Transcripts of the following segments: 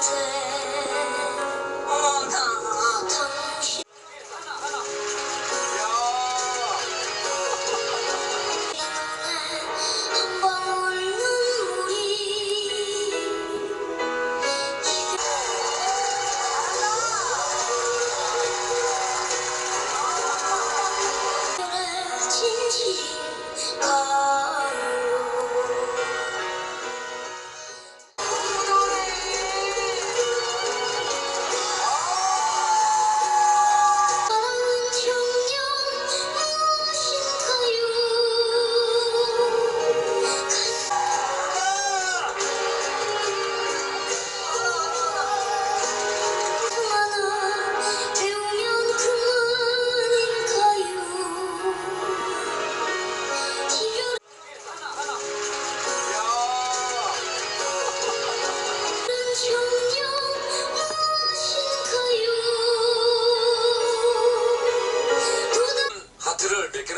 Yeah.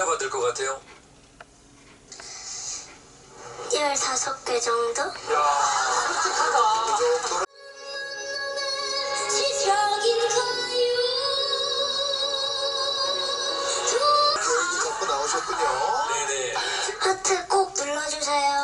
것 같아요? 15개 정도? 그 교육도 갖고 나오셨군요. 네네. 하트 꼭 눌러주세요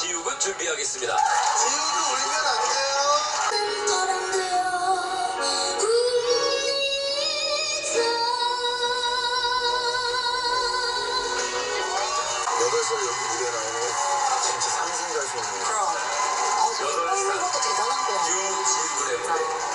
지욱은 준비하겠습니다. 지우도 울면 안 돼요. 여덟 살 여기 무대 나오는 거 진짜 상상 가수네요. 그럼. 아, 있는 것도 대단한 거야. 유지욱의 무대.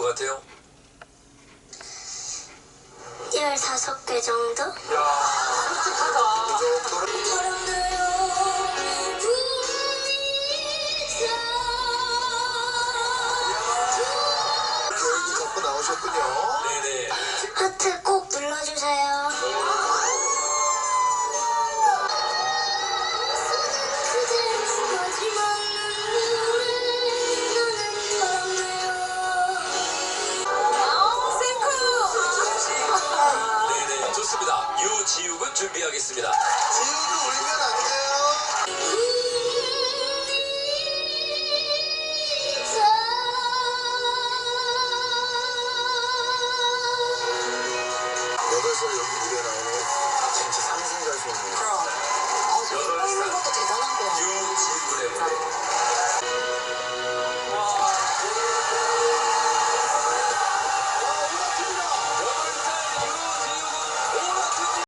것 같아요? 15개 정도? 그 정도로 준비하겠습니다.